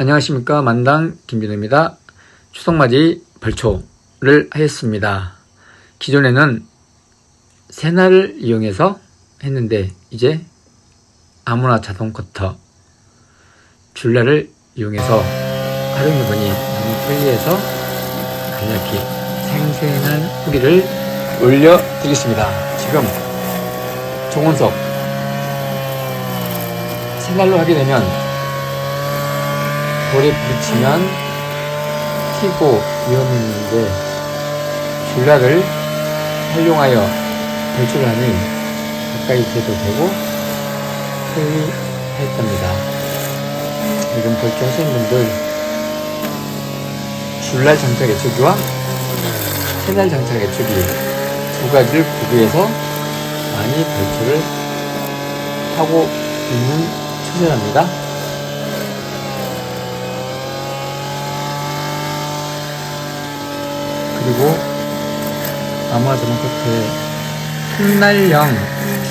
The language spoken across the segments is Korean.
안녕하십니까 만당 김준호입니다. 추석맞이 벌초를 하였습니다. 기존에는 새날을 이용해서 했는데 이제 아무나 자동 커터 줄날을 이용해서 활용해보니 너무 편리해서 간략히 생생한 후기를 올려드리겠습니다. 지금 종원석 새날로 하게 되면 돌에 부딪히면 튀고 위험했는데 줄라를 활용하여 배출을 하니 가까이 대도 되고 편리했답니다. 요즘 벌초하시는 분들 줄날 장착 예초기와 새날 장착 예초기 두 가지를 구비해서 많이 벌초를 하고 있는 추세랍니다. 그리고 아마 자동커트에 톱날형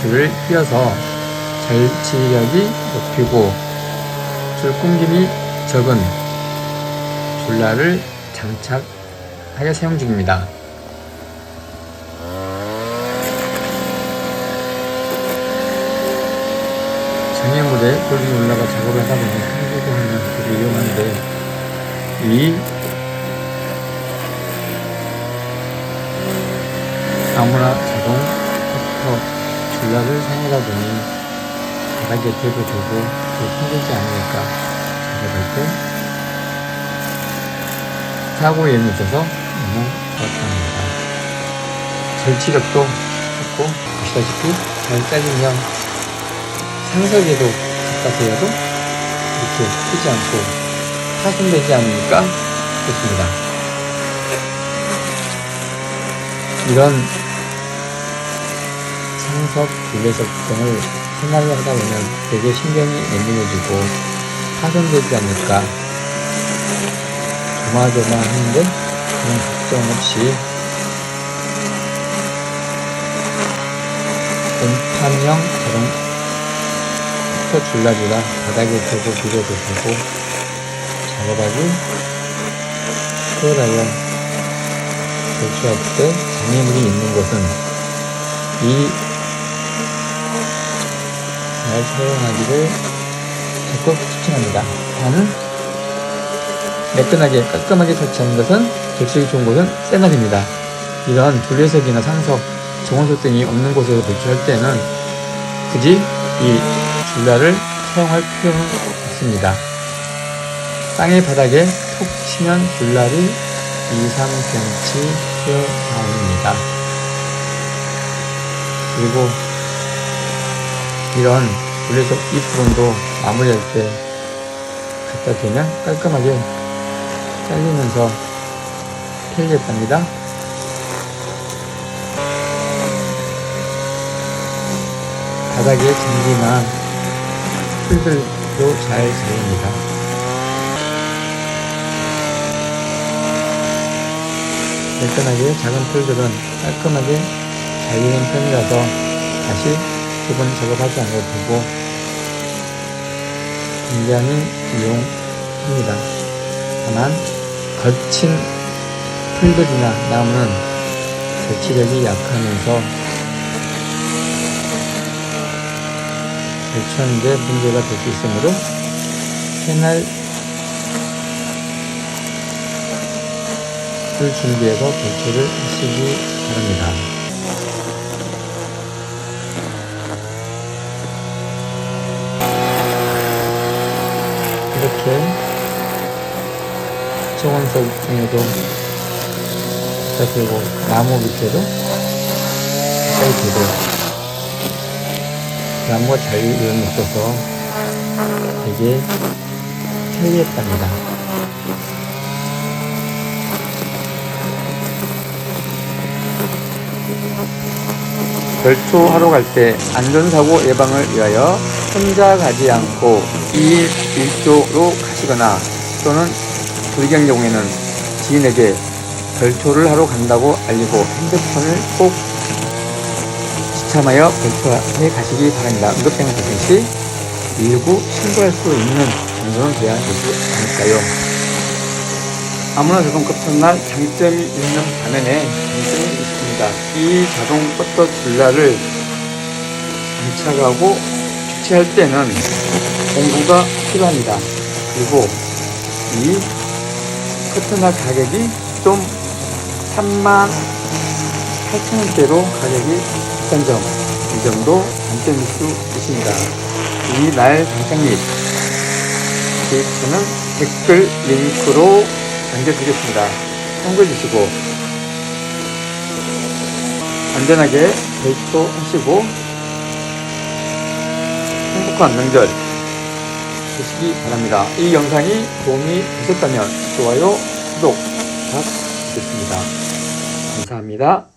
줄을 휘어서 절치력이 높이고 줄 끊김이 적은 줄라를 장착하여 사용 중입니다. 장애물에 돌이 올라가 작업을 하다 보니 한국에 하면 되게 위험한데 이 아무나 자동 커터 줄라를 사용하다 보니 바닥에 대도 되고 또 힘들지 않으니까 작업할 때 사고 위험이 있어서 너무 좋았답니다. 절치력도 좋고 보시다시피 잘 잘리면 상석에도 대어도 이렇게 크지 않고 파손되지 않으니까 좋습니다. 이런 상석 불레석 등을 생활을 하다 보면 되게 신경이 예민해지고 파손되지 않을까. 조마조마하는데 그런 걱정 없이 본판형 자동 터 줄라줄라 바닥에 대고 되고 작업하기 수월하여 배치할 때 장애물이 있는 곳은 이 잘 사용하기를 적극 추천합니다. 단은 매끈하게 깔끔하게 설치하는 것은 배치하기 좋은 곳은 세날입니다. 이런 줄레석이나 상석, 정원석 등이 없는 곳에서 배치할 때는 굳이 이 줄라를 사용할 필요는 없습니다. 땅의 바닥에 톡 치면 줄날이 2, 3cm 튀어나옵니다. 그리고 이런 줄레석 이 부분도 마무리할 때 갖다 대면 깔끔하게 잘리면서 편리했답니다. 바닥에 전기나 풀들도 잘 잘립니다. 매끈하게 작은 풀들은 깔끔하게 잘리는 편이라서 다시 두번 작업하지 않아도 되고 굉장히 이용합니다. 다만 거친 풀들이나 나무는 대치력이 약하면서 배치하는데 문제가 될 수 있으므로 새날 을 준비해서 배치를 하시기 바랍니다. 이렇게 정원석 중에도 대고 나무 밑에도 가까이 대고 나무가 잘 있어서 되게 편리했답니다. 별초하러 갈 때 안전사고 예방을 위하여 혼자 가지 않고 2일 1조로 가시거나 또는 불경 경우에는 지인에게 별초를 하러 간다고 알리고 핸드폰을 꼭 지참하여 별초에 가시기 바랍니다. 응급병 발생 시 119 신고할 수 있는 정도는 돼야 되지 않을까요? 아무나 자동 커튼날 장점이 있는 반면에 장점이 있습니다. 이 자동 커터 줄라를 장착하고 교체할 때는 공구가 필요합니다. 그리고 이 커튼날 가격이 좀 3만 8천원대로 가격이 비싼 점, 이 점도 단점일 수 있습니다. 이날및 데이터는 댓글 링크로 남겨두겠습니다. 참고해 주시고 안전하게 데이터 하시고 행복한 명절 되시기 바랍니다. 이 영상이 도움이 되셨다면 좋아요, 구독 부탁드리겠습니다. 감사합니다.